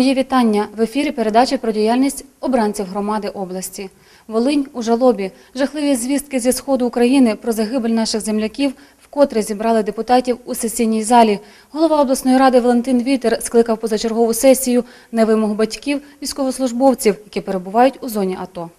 Моє вітання в ефірі передачі про діяльність обранців громади області. Волинь у жалобі. Жахливі звістки зі сходу України про загибель наших земляків вкотре зібрали депутатів у сесійній залі. Голова обласної ради Валентин Вітер скликав позачергову сесію на вимогу батьків військовослужбовців, які перебувають у зоні АТО.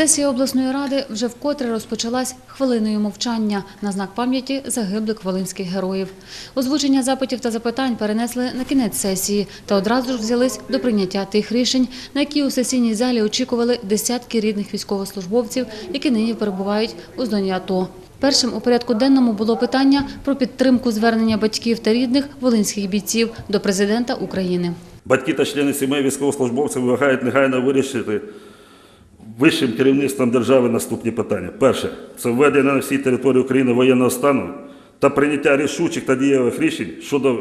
Сесія обласної ради вже вкотре розпочалась хвилиною мовчання на знак пам'яті загиблих волинських героїв. Озвучення запитів та запитань перенесли на кінець сесії та одразу ж взялись до прийняття тих рішень, на які у сесійній залі очікували десятки рідних військовослужбовців, які нині перебувають у зоні АТО. Першим у порядку денному було питання про підтримку звернення батьків та рідних волинських бійців до президента України. Батьки та члени сімей військовослужбовців вимагають негайно вирішити вищим керівництвом держави наступні питання. Перше це введення на всій території України воєнного стану та прийняття рішучих та дієвих рішень щодо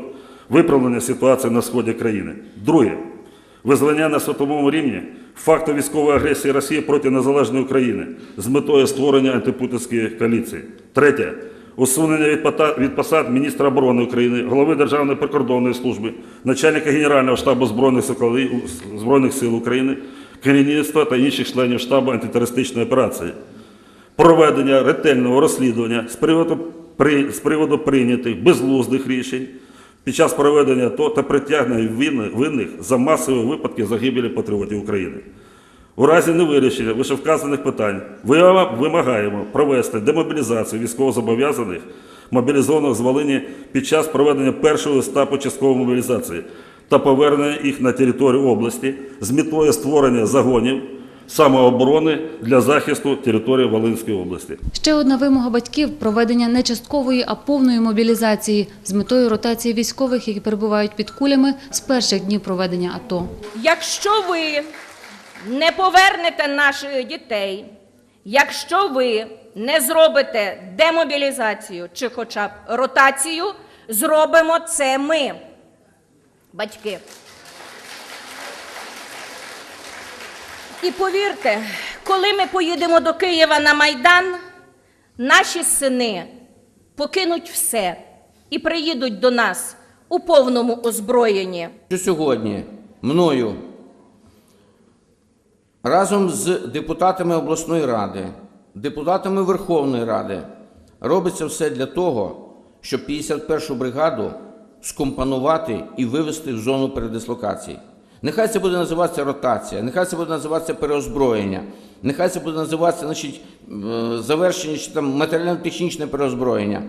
виправлення ситуації на сході країни. Друге визнання на світовому рівні факту військової агресії Росії проти незалежної України з метою створення антипутінської коаліції. Третє усунення від посад міністра оборони України, голови Державної прикордонної служби, начальника Генерального штабу Збройних сил України, керівництва та інших членів штабу антитерористичної операції. Проведення ретельного розслідування з приводу, при, з приводу прийнятих безглуздих рішень під час проведення АТО та притягнення винних, за масові випадки загибелі патріотів України. У разі невирішення вищевказаних питань ви- вимагаємо провести демобілізацію військовозобов'язаних, мобілізованих з Волині під час проведення першого етапу часткової мобілізації та повернення їх на територію області з метою створення загонів самооборони для захисту території Волинської області. Ще одна вимога батьків проведення не часткової, а повної мобілізації з метою ротації військових, які перебувають під кулями з перших днів проведення АТО. Якщо ви не повернете наших дітей, якщо ви не зробите демобілізацію чи хоча б ротацію, зробимо це ми, батьки. І повірте, коли ми поїдемо до Києва на Майдан, наші сини покинуть все і приїдуть до нас у повному озброєнні. сьогодні мною разом з депутатами обласної ради, депутатами Верховної Ради робиться все для того, щоб 51-шу бригаду скомпонувати і вивести в зону передислокації. Нехай це буде називатися ротація, нехай це буде називатися переозброєння, нехай це буде називатися значить, е, завершення чи там матеріально-технічне переозброєння.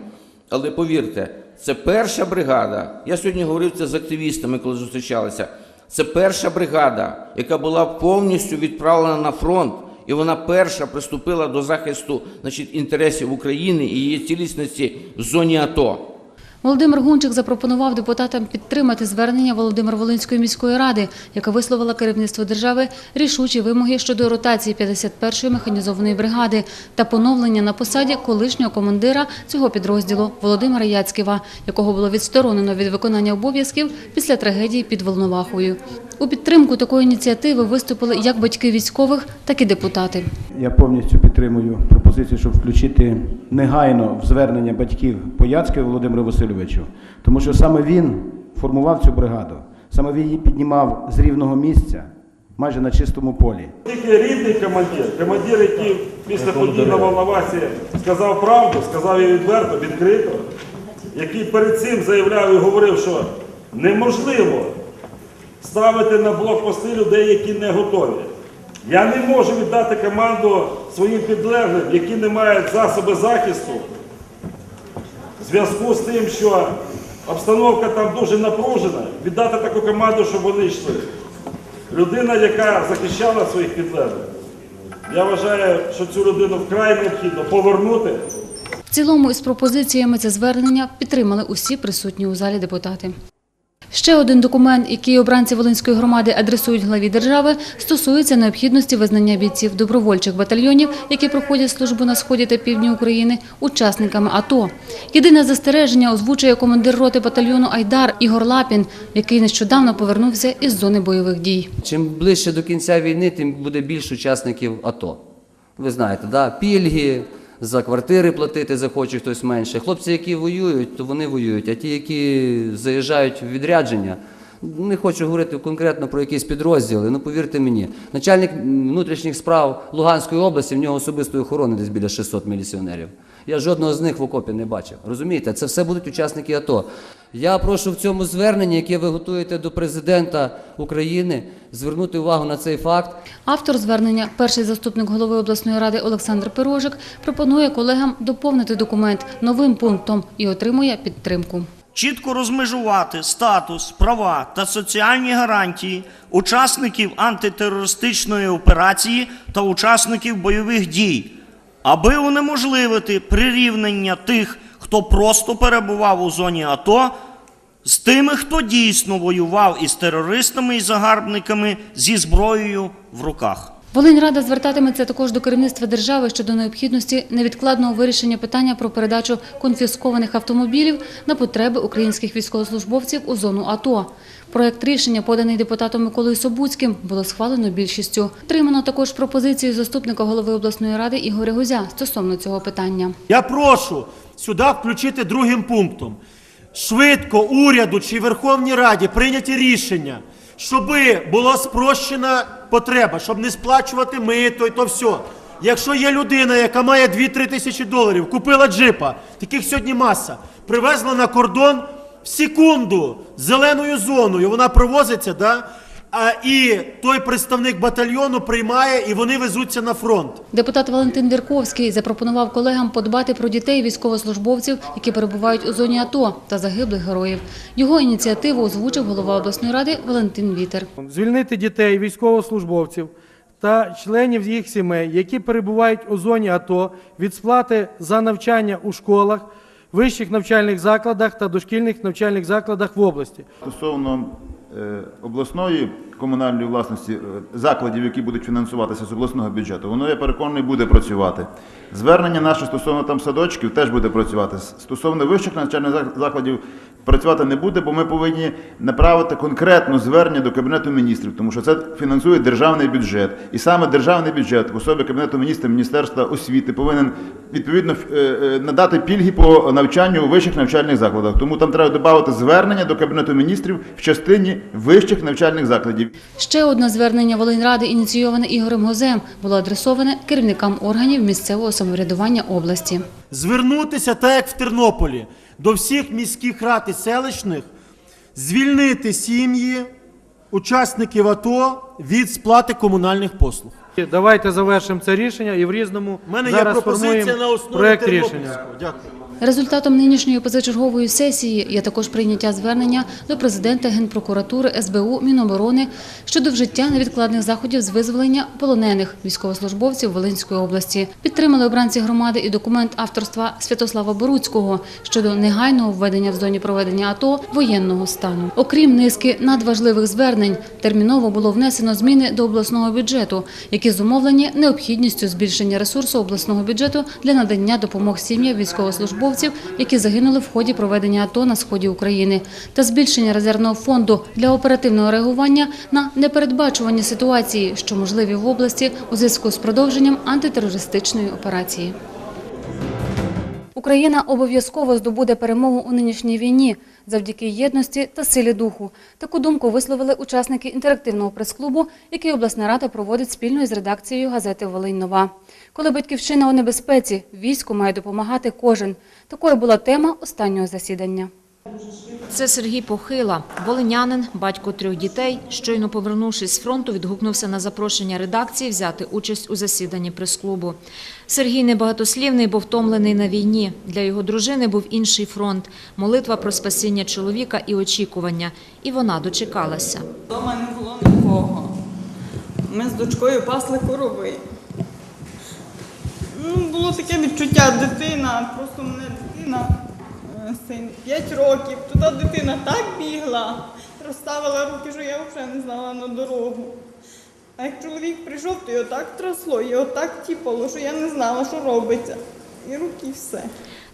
Але повірте, це перша бригада. Я сьогодні говорив це з активістами, коли зустрічалися. Це перша бригада, яка була повністю відправлена на фронт, і вона перша приступила до захисту значить, інтересів України і її цілісності в зоні АТО. Володимир Гунчик запропонував депутатам підтримати звернення Володимир-Волинської міської ради, яка висловила керівництво держави рішучі вимоги щодо ротації 51-ї механізованої бригади та поновлення на посаді колишнього командира цього підрозділу Володимира Яцьківа, якого було відсторонено від виконання обов'язків після трагедії під Волновахою. У підтримку такої ініціативи виступили як батьки військових, так і депутати. Я повністю підтримую пропозицію, щоб включити негайно в звернення батьків Пояцького Володимиру Васильовичу, тому що саме він формував цю бригаду, саме він її піднімав з рівного місця, майже на чистому полі. Тільки рідний командир, командир, який після подій на Волновасі сказав правду, сказав її відверто, відкрито, який перед цим заявляв і говорив, що неможливо ставити на блокпости людей, які не готові. Я не можу віддати команду своїм підлеглим, які не мають засоби захисту, зв'язку з тим, що обстановка там дуже напружена, віддати таку команду, щоб вони йшли. Людина, яка захищала своїх підлеглих. Я вважаю, що цю людину вкрай необхідно повернути. В цілому із пропозиціями це звернення підтримали усі присутні у залі депутати. Ще один документ, який обранці Волинської громади адресують главі держави, стосується необхідності визнання бійців добровольчих батальйонів, які проходять службу на сході та півдні України, учасниками АТО. Єдине застереження озвучує командир роти батальйону Айдар Ігор Лапін, який нещодавно повернувся із зони бойових дій. Чим ближче до кінця війни, тим буде більше учасників АТО. Ви знаєте, да? пільги, за квартири платити захоче хтось менше. Хлопці, які воюють, то вони воюють, а ті, які заїжджають в відрядження, не хочу говорити конкретно про якісь підрозділи, ну повірте мені, начальник внутрішніх справ Луганської області, в нього особистої охорони десь біля 600 міліціонерів. Я жодного з них в окопі не бачив. Розумієте, це все будуть учасники АТО. Я прошу в цьому зверненні, яке ви готуєте до президента України, звернути увагу на цей факт. Автор звернення, перший заступник голови обласної ради Олександр Пирожик, пропонує колегам доповнити документ новим пунктом і отримує підтримку. чітко розмежувати статус, права та соціальні гарантії учасників антитерористичної операції та учасників бойових дій, аби унеможливити прирівняння тих, хто просто перебував у зоні АТО, з тими, хто дійсно воював із терористами і загарбниками зі зброєю в руках. Волиньрада звертатиметься також до керівництва держави щодо необхідності невідкладного вирішення питання про передачу конфіскованих автомобілів на потреби українських військовослужбовців у зону АТО. Проект рішення, поданий депутатом Миколою Собуцьким, було схвалено більшістю. Тримано також пропозицію заступника голови обласної ради Ігоря Гузя стосовно цього питання. Я прошу сюди включити другим пунктом. Швидко уряду чи Верховній Раді прийняті рішення, щоб була спрощена потреба, щоб не сплачувати мито і то все. Якщо є людина, яка має 2-3 тисячі доларів, купила джипа, таких сьогодні маса, привезла на кордон в секунду зеленою зоною, вона провозиться, да? а, і той представник батальйону приймає і вони везуться на фронт. Депутат Валентин Дірковський запропонував колегам подбати про дітей військовослужбовців, які перебувають у зоні АТО та загиблих героїв. Його ініціативу озвучив голова обласної ради Валентин Вітер. звільнити дітей, військовослужбовців та членів їх сімей, які перебувають у зоні АТО від сплати за навчання у школах, вищих навчальних закладах та дошкільних навчальних закладах в області. Стосовно е, обласної комунальної власності е, закладів, які будуть фінансуватися з обласного бюджету, воно я переконаний буде працювати. Звернення наше стосовно там садочків теж буде працювати. Стосовно вищих навчальних закладів працювати не буде, бо ми повинні направити конкретно звернення до Кабінету міністрів, тому що це фінансує державний бюджет. І саме державний бюджет в особі Кабінету міністрів Міністерства освіти повинен відповідно е, е, надати пільги по навчанню у вищих навчальних закладах. Тому там треба додати звернення до Кабінету міністрів в частині вищих навчальних закладів. Ще одне звернення Волиньради, ініційоване Ігорем Гозем, було адресоване керівникам органів місцевого самоврядування області. звернутися, так як в Тернополі, до всіх міських рад і селищних, звільнити сім'ї учасників АТО від сплати комунальних послуг. Давайте завершимо це рішення і в різному У мене є зараз пропозиція формуємо на основі проект рішення. Дякую. Результатом нинішньої позачергової сесії є також прийняття звернення до президента Генпрокуратури СБУ Міноборони щодо вжиття невідкладних заходів з визволення полонених військовослужбовців Волинської області. Підтримали обранці громади і документ авторства Святослава Боруцького щодо негайного введення в зоні проведення АТО воєнного стану. Окрім низки надважливих звернень, терміново було внесено зміни до обласного бюджету, які зумовлені необхідністю збільшення ресурсу обласного бюджету для надання допомог сім'ям військовослужбовців, які загинули в ході проведення АТО на сході України, та збільшення резервного фонду для оперативного реагування на непередбачувані ситуації, що можливі в області у зв'язку з продовженням антитерористичної операції. Україна обов'язково здобуде перемогу у нинішній війні завдяки єдності та силі духу. Таку думку висловили учасники інтерактивного прес-клубу, який обласна рада проводить спільно із редакцією газети Волинь Нова. Коли батьківщина у небезпеці, війську має допомагати кожен. Такою була тема останнього засідання. Це Сергій Похила, волинянин, батько трьох дітей. Щойно повернувшись з фронту, відгукнувся на запрошення редакції взяти участь у засіданні прес-клубу. Сергій небагатослівний, бо втомлений на війні. Для його дружини був інший фронт – молитва про спасіння чоловіка і очікування. І вона дочекалася. Дома не було нікого. Ми з дочкою пасли корови. Ну, було таке відчуття дитина, просто мене дитина, е, син 5 років. Туди дитина так бігла, розставила руки, що я взагалі не знала на дорогу. А як чоловік прийшов, то його так трясло, його так тіпало, що я не знала, що робиться. І руки і все.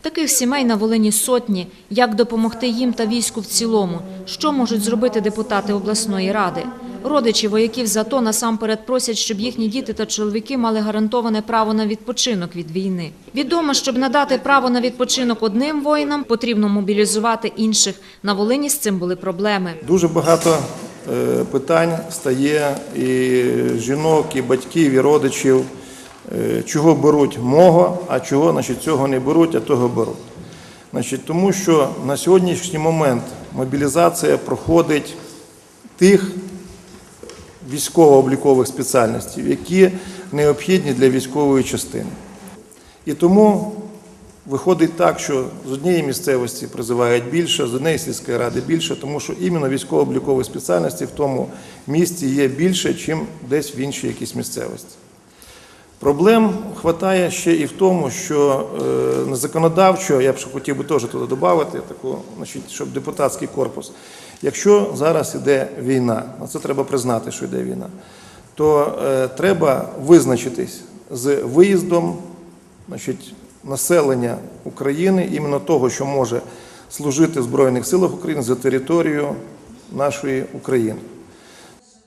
Таких сімей на Волині сотні. Як допомогти їм та війську в цілому? Що можуть зробити депутати обласної ради? Родичі вояків з АТО насамперед просять, щоб їхні діти та чоловіки мали гарантоване право на відпочинок від війни. Відомо, щоб надати право на відпочинок одним воїнам, потрібно мобілізувати інших. На Волині з цим були проблеми. Дуже багато питань стає і жінок, і батьків, і родичів, е, чого беруть мого, а чого значить, цього не беруть, а того беруть. Значить, тому що на сьогоднішній момент мобілізація проходить тих військово-облікових спеціальностей, які необхідні для військової частини. І тому виходить так, що з однієї місцевості призивають більше, з однієї сільської ради більше, тому що іменно військово-облікові спеціальності в тому місті є більше, ніж десь в іншій якійсь місцевості. Проблем вистачає ще і в тому, що е, законодавчо, я б хотів би теж туди додати, таку, значить, щоб депутатський корпус, якщо зараз іде війна, а це треба признати, що йде війна, то е, треба визначитись з виїздом значить, населення України, іменно того, що може служити в Збройних силах України за територію нашої України.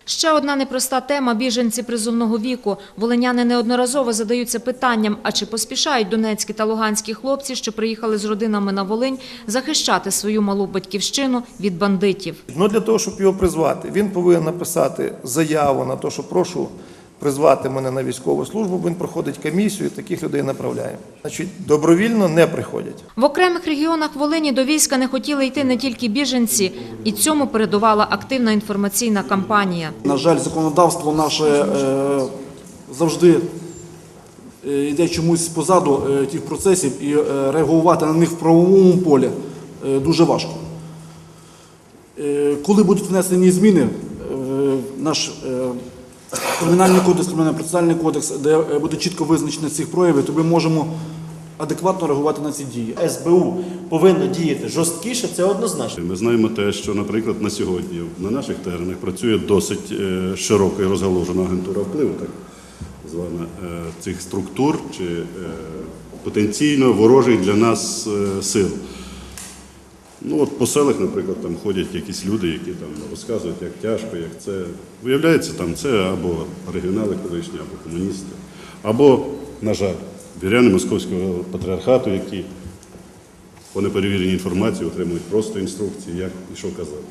Ще одна непроста тема – біженці призовного віку. Волиняни неодноразово задаються питанням, а чи поспішають донецькі та луганські хлопці, що приїхали з родинами на Волинь, захищати свою малу батьківщину від бандитів. Ну, для того, щоб його призвати, він повинен написати заяву на те, що прошу призвати мене на військову службу, він проходить комісію і таких людей направляємо. Значить, добровільно не приходять. В окремих регіонах Волині до війська не хотіли йти не тільки біженці, і цьому передувала активна інформаційна кампанія. На жаль, законодавство наше е, завжди е, йде чомусь позаду е, тих процесів і е, реагувати на них в правовому полі е, дуже важко. Е, коли будуть внесені зміни, е, наш е, кримінальний кодекс, кримінально-процесуальний кодекс, де е, буде чітко визначено цих проявів, то ми можемо адекватно реагувати на ці дії. СБУ повинно діяти жорсткіше, це однозначно. Ми знаємо те, що, наприклад, на сьогодні на наших теренах працює досить е, широка і розгалужена агентура впливу, так звана е, цих структур чи потенційно ворожих для нас сил. Ну от по селах, наприклад, там ходять якісь люди, які там розказують, як тяжко, як це. Виявляється, там це або регіонали колишні, або комуністи, або, на жаль, віряни Московського патріархату, які по неперевіреній інформації отримують просто інструкції, як і що казати.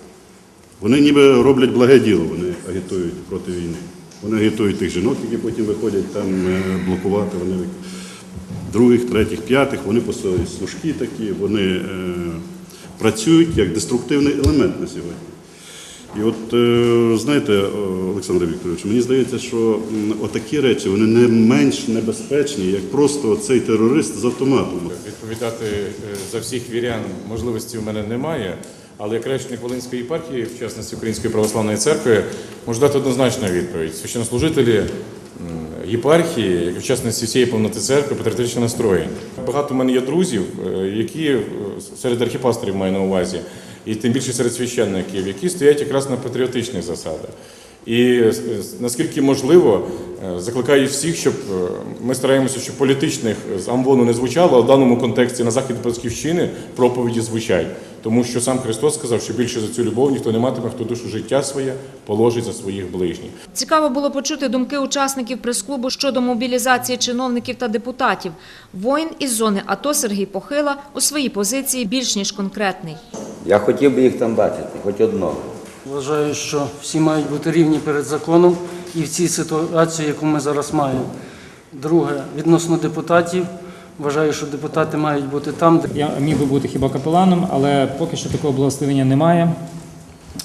Вони ніби роблять благе діло, вони агітують проти війни. Вони агітують тих жінок, які потім виходять там е, блокувати. Вони других, третіх, п'ятих, вони посилають служки такі, вони е, працюють як деструктивний елемент на сьогодні. І от е, знаєте, е, Олександр Вікторович, мені здається, що отакі речі вони не менш небезпечні, як просто цей терорист з автоматом. Відповідати е, за всіх вірян можливості в мене немає, але як речник Волинської єпархії, в частності Української православної церкви, можу дати однозначну відповідь. Священнослужителі єпархії, в частності всієї повноти церкви, патріотичні настрої. Багато в мене є друзів, е, які е, серед архіпасторів маю на увазі, і тим більше серед священників, які стоять якраз на патріотичних засадах. І е, наскільки можливо, е, закликаю всіх, щоб е, ми стараємося, щоб політичних з Амвону не звучало, а в даному контексті на захід батьківщини проповіді звучать. Тому що сам Христос сказав, що більше за цю любов ніхто не матиме, хто душу життя своє положить за своїх ближніх. Цікаво було почути думки учасників прес-клубу щодо мобілізації чиновників та депутатів. Воїн із зони АТО Сергій Похила у своїй позиції більш ніж конкретний. Я хотів би їх там бачити, хоч одного. Вважаю, що всі мають бути рівні перед законом і в цій ситуації, яку ми зараз маємо. Друге, відносно депутатів, вважаю, що депутати мають бути там, де Я міг би бути хіба капеланом, але поки що такого благословення немає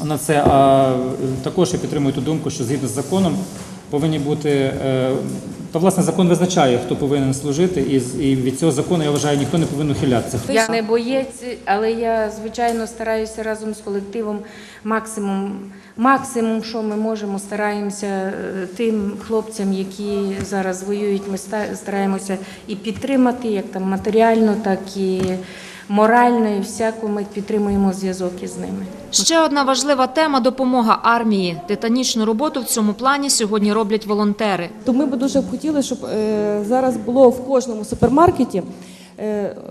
на це. А е, також я підтримую ту думку, що згідно з законом повинні бути. Та власне закон визначає, хто повинен служити, і і від цього закону я вважаю, ніхто не повинен ухилятися. Я не боєць, але я звичайно стараюся разом з колективом максимум, максимум, що ми можемо, стараємося е, тим хлопцям, які зараз воюють, ми стараємося і підтримати, як там матеріально, так і морально, і всяку ми підтримуємо зв'язок із ними. Ще одна важлива тема – допомога армії. Титанічну роботу в цьому плані сьогодні роблять волонтери. То ми б дуже б хотіли, щоб е, зараз було в кожному супермаркеті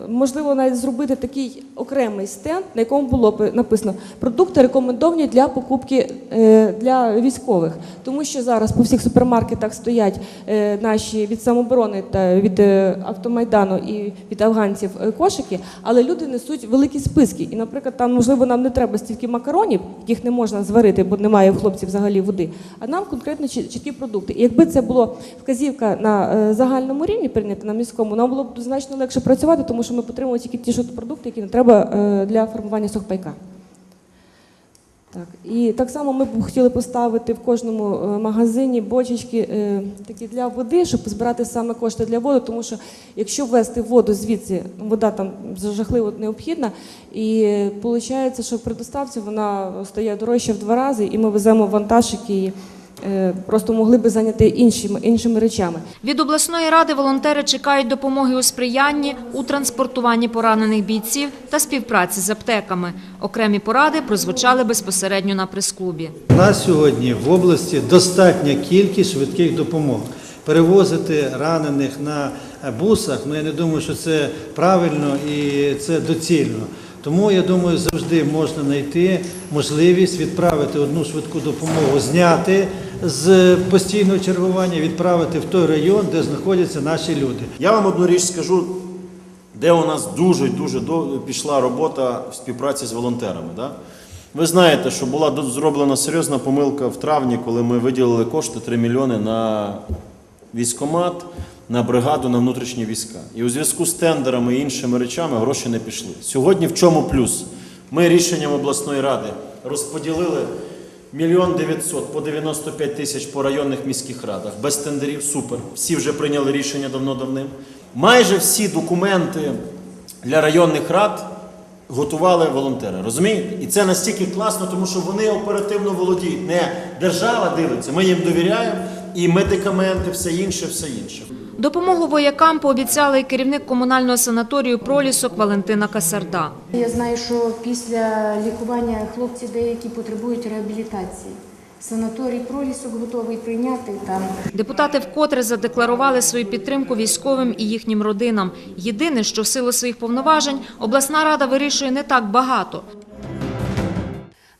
Можливо, навіть зробити такий окремий стенд, на якому було б написано продукти рекомендовані для покупки е, для військових, тому що зараз по всіх супермаркетах стоять е, наші від самоборони та від е, автомайдану і від афганців е, кошики, але люди несуть великі списки. І, наприклад, там можливо нам не треба стільки макаронів, яких не можна зварити, бо немає в хлопців взагалі води. А нам конкретно чіткі продукти. І якби це було вказівка на е, загальному рівні прийнята на міському, нам було б значно легше працювати, тому що ми потримуємо тільки ті ж продукти, які не треба е, для формування сухпайка. Так, і так само ми б хотіли поставити в кожному е, магазині бочечки е, такі для води, щоб збирати саме кошти для води, тому що якщо ввести воду звідси, вода там жахливо необхідна, і виходить, що при доставці вона стає дорожче в два рази, і ми веземо вантаж, який просто могли би зайняти іншими, іншими речами. Від обласної ради волонтери чекають допомоги у сприянні у транспортуванні поранених бійців та співпраці з аптеками. Окремі поради прозвучали безпосередньо на прес-клубі. У нас сьогодні в області достатня кількість швидких допомог. Перевозити ранених на бусах, ну я не думаю, що це правильно і це доцільно. Тому я думаю, завжди можна знайти можливість відправити одну швидку допомогу, зняти з постійного чергування, відправити в той район, де знаходяться наші люди. Я вам одну річ скажу, де у нас дуже дуже пішла робота в співпраці з волонтерами. Да? Ви знаєте, що була зроблена серйозна помилка в травні, коли ми виділили кошти 3 мільйони на військомат, на бригаду, на внутрішні війська. І у зв'язку з тендерами і іншими речами гроші не пішли. Сьогодні в чому плюс? Ми рішенням обласної ради розподілили мільйон дев'ятсот по 95 тисяч по районних міських радах. Без тендерів супер. Всі вже прийняли рішення давно-давним. Майже всі документи для районних рад готували волонтери. Розумієте? І це настільки класно, тому що вони оперативно володіють. Не держава дивиться, ми їм довіряємо, і медикаменти, все інше, все інше. Допомогу воякам пообіцяли і керівник комунального санаторію «Пролісок» Валентина Касарда. Я знаю, що після лікування хлопці деякі потребують реабілітації. Санаторій пролісок готовий прийняти там. Депутати вкотре задекларували свою підтримку військовим і їхнім родинам. Єдине, що в силу своїх повноважень обласна рада вирішує не так багато.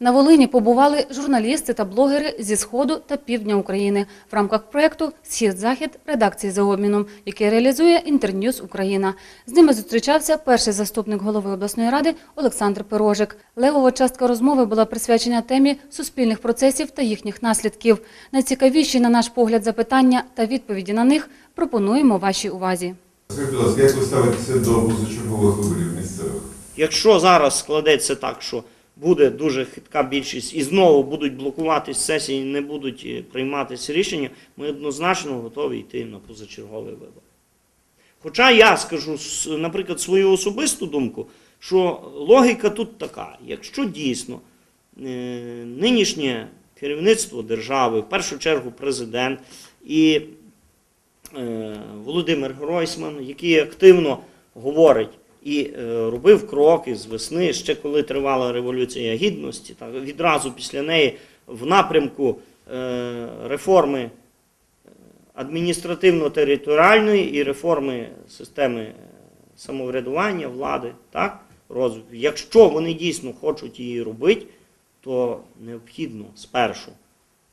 На Волині побували журналісти та блогери зі сходу та півдня України в рамках проєкту Схід-Захід редакції за обміном, який реалізує Інтерньюз Україна. З ними зустрічався перший заступник голови обласної ради Олександр Пирожик. Левова частка розмови була присвячена темі суспільних процесів та їхніх наслідків. Найцікавіші, на наш погляд, запитання та відповіді на них пропонуємо вашій увазі. Скажіть, будь ласка, як ви ставитеся до позачергових виборів місцевих? Якщо зараз складеться так, що буде дуже хитка більшість і знову будуть блокуватись сесії, не будуть е, прийматися рішення, ми однозначно готові йти на позачерговий вибор. Хоча я скажу, наприклад, свою особисту думку, що логіка тут така: якщо дійсно е, нинішнє керівництво держави, в першу чергу президент і е, Володимир Гройсман, який активно говорить і е, робив кроки з весни, ще коли тривала Революція Гідності, так, відразу після неї в напрямку е, реформи адміністративно-територіальної і реформи системи е, самоврядування влади, так, розвитку. Якщо вони дійсно хочуть її робити, то необхідно спершу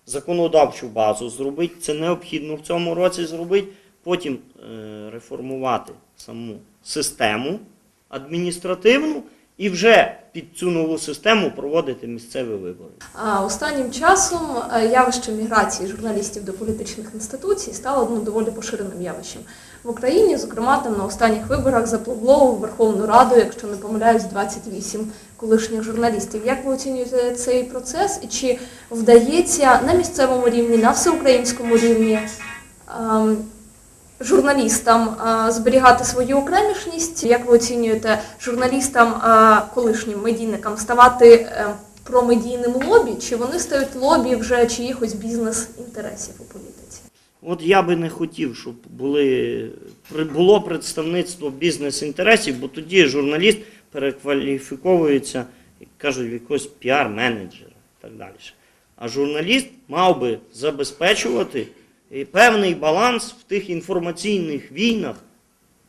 законодавчу базу зробити, це необхідно в цьому році зробити, потім е, реформувати саму систему адміністративну і вже під цю нову систему проводити місцеві вибори. А Останнім часом е, явище міграції журналістів до політичних інституцій стало ну, доволі поширеним явищем в Україні. Зокрема, там на останніх виборах запливло у Верховну Раду, якщо не помиляюсь, 28 колишніх журналістів. Як ви оцінюєте цей процес і чи вдається на місцевому рівні, на всеукраїнському рівні ем, журналістам е, зберігати свою окремішність? Як ви оцінюєте журналістам, е, колишнім медійникам ставати е, промедійним лобі, чи вони стають лобі вже чиїхось бізнес-інтересів у політиці? От я би не хотів, щоб були, було представництво бізнес-інтересів, бо тоді журналіст перекваліфіковується, як кажуть, в якогось піар-менеджера і так далі. А журналіст мав би забезпечувати певний баланс в тих інформаційних війнах,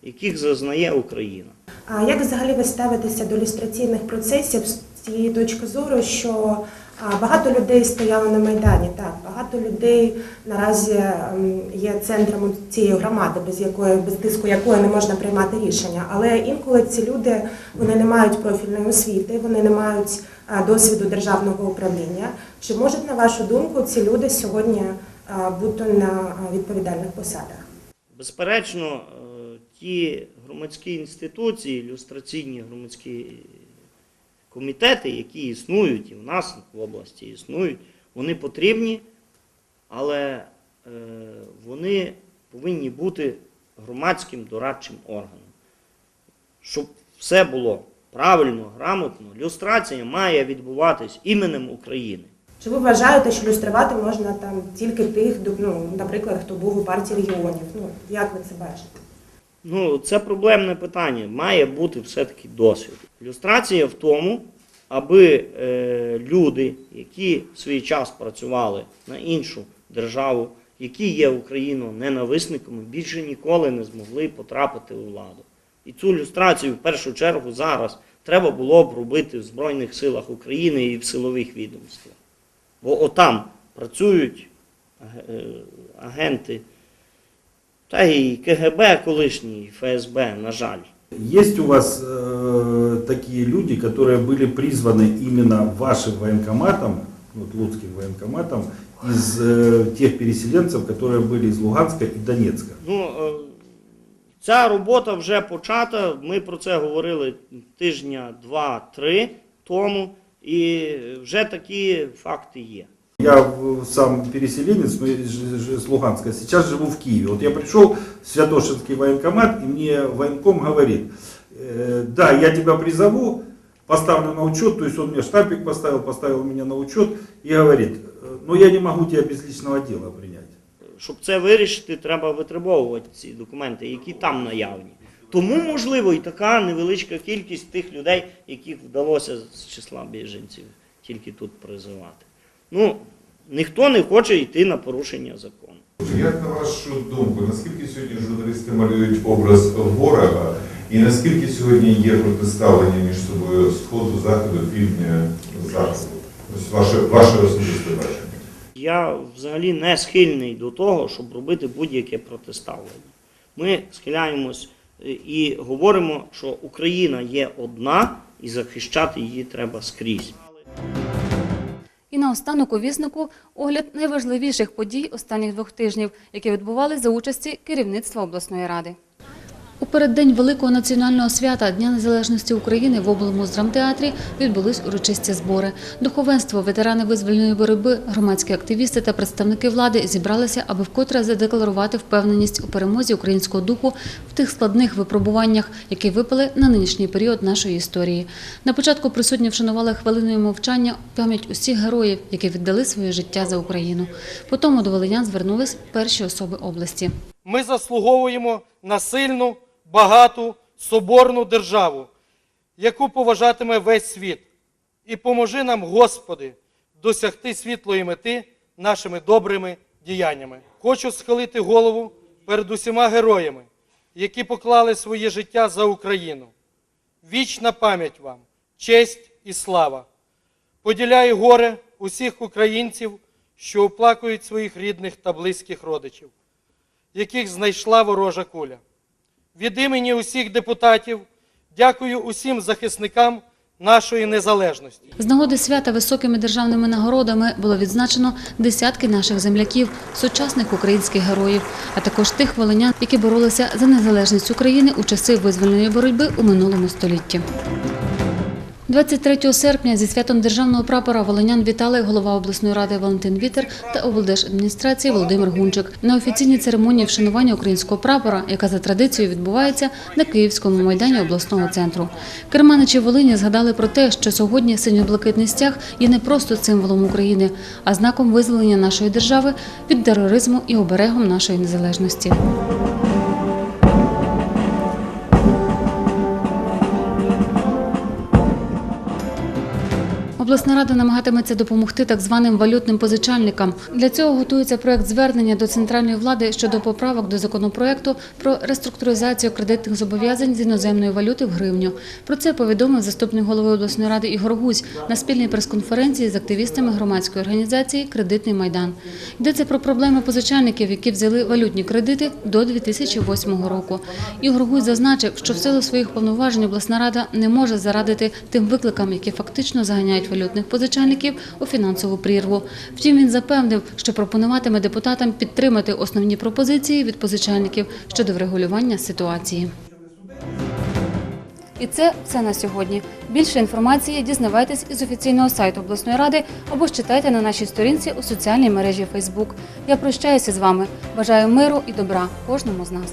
яких зазнає Україна. А як взагалі ви ставитеся до люстраційних процесів з цієї точки зору, що багато людей стояли на Майдані, так, багато людей наразі є центром цієї громади, без якої, без тиску якої не можна приймати рішення. Але інколи ці люди вони не мають профільної освіти, вони не мають досвіду державного управління. Чи можуть, на вашу думку, ці люди сьогодні бути на відповідальних посадах? Безперечно, е, ті громадські інституції, люстраційні громадські комітети, які існують і в нас в області існують, вони потрібні, але е, вони повинні бути громадським дорадчим органом. Щоб все було правильно, грамотно, люстрація має відбуватись іменем України. Чи ви вважаєте, що люструвати можна там тільки тих, ну, наприклад, хто був у партії регіонів? Ну, як ви це бачите? Ну, це проблемне питання. Має бути все-таки досвід. Люстрація в тому, аби е, люди, які в свій час працювали на іншу державу, які є Україну ненависниками, більше ніколи не змогли потрапити у владу. І цю люстрацію в першу чергу зараз треба було б робити в Збройних силах України і в силових відомствах Бо отам працюють аге- е, агенти та і КГБ колишній, і ФСБ, на жаль. Есть у вас э, такие люди, которые были призваны именно вашим военкоматом, вот Луцким военкоматом, из э, тех переселенцев, которые были из Луганска и Донецка? Ну, е, ця робота вже почата. Ми про це говорили тижня два-три тому, і вже такі факти є. Я сам переселенец, с Луганска, сейчас живу в Киеве. Вот я пришел в Святошинский военкомат, и мне военком говорит, «Э, да, я тебя призову, поставлю на учет, то есть он мне штампик поставил, поставил меня на учет, и говорит, «Э, но я не могу тебя без личного дела принять. Щоб це вирішити, треба витребовувати ці документи, які там наявні. Тому, можливо, і така невеличка кількість тих людей, яких вдалося з числа біженців тільки тут призивати. Ну, ніхто не хоче йти на порушення закону. Як на вашу думку, наскільки сьогодні журналісти малюють образ ворога, і наскільки сьогодні є протиставлення між собою сходу, заходу, півдня, заходу? Ось ваше, ваше особисте бачення. Я взагалі не схильний до того, щоб робити будь-яке протиставлення. Ми схиляємось і говоримо, що Україна є одна і захищати її треба скрізь. І наостанок у віснику огляд найважливіших подій останніх двох тижнів, які відбувалися за участі керівництва обласної ради. У переддень великого національного свята Дня Незалежності України в облмуздрамтеатрі відбулись урочисті збори. Духовенство, ветерани визвольної боротьби, громадські активісти та представники влади зібралися, аби вкотре задекларувати впевненість у перемозі українського духу в тих складних випробуваннях, які випали на нинішній період нашої історії. На початку присутні вшанували хвилиною мовчання пам'ять усіх героїв, які віддали своє життя за Україну. Потім до волинян звернулись перші особи області. Ми заслуговуємо на сильну, багату, соборну державу, яку поважатиме весь світ. І поможи нам, Господи, досягти світлої мети нашими добрими діяннями. Хочу схилити голову перед усіма героями, які поклали своє життя за Україну. Вічна пам'ять вам, честь і слава. Поділяю горе усіх українців, що оплакують своїх рідних та близьких родичів яких знайшла ворожа куля. Від імені усіх депутатів дякую усім захисникам нашої незалежності. З нагоди свята високими державними нагородами було відзначено десятки наших земляків, сучасних українських героїв, а також тих волинян, які боролися за незалежність України у часи визвольної боротьби у минулому столітті. 23 серпня зі святом державного прапора волинян вітали голова обласної ради Валентин Вітер та облдержадміністрації Володимир Гунчик на офіційній церемонії вшанування українського прапора, яка за традицією відбувається на Київському майдані обласного центру. Керманичі Волині згадали про те, що сьогодні синьо-блакитний стяг є не просто символом України, а знаком визволення нашої держави від тероризму і оберегом нашої незалежності. Обласна рада намагатиметься допомогти так званим валютним позичальникам. Для цього готується проект звернення до центральної влади щодо поправок до законопроекту про реструктуризацію кредитних зобов'язань з іноземної валюти в гривню. Про це повідомив заступник голови обласної ради Ігор Гузь на спільній прес-конференції з активістами громадської організації Кредитний майдан. Йдеться про проблеми позичальників, які взяли валютні кредити до 2008 року. Ігор Гузь зазначив, що в силу своїх повноважень обласна рада не може зарадити тим викликам, які фактично заганяють валютних позичальників у фінансову прірву. Втім, він запевнив, що пропонуватиме депутатам підтримати основні пропозиції від позичальників щодо врегулювання ситуації. І це все на сьогодні. Більше інформації дізнавайтесь із офіційного сайту обласної ради або читайте на нашій сторінці у соціальній мережі Facebook. Я прощаюся з вами. Бажаю миру і добра кожному з нас.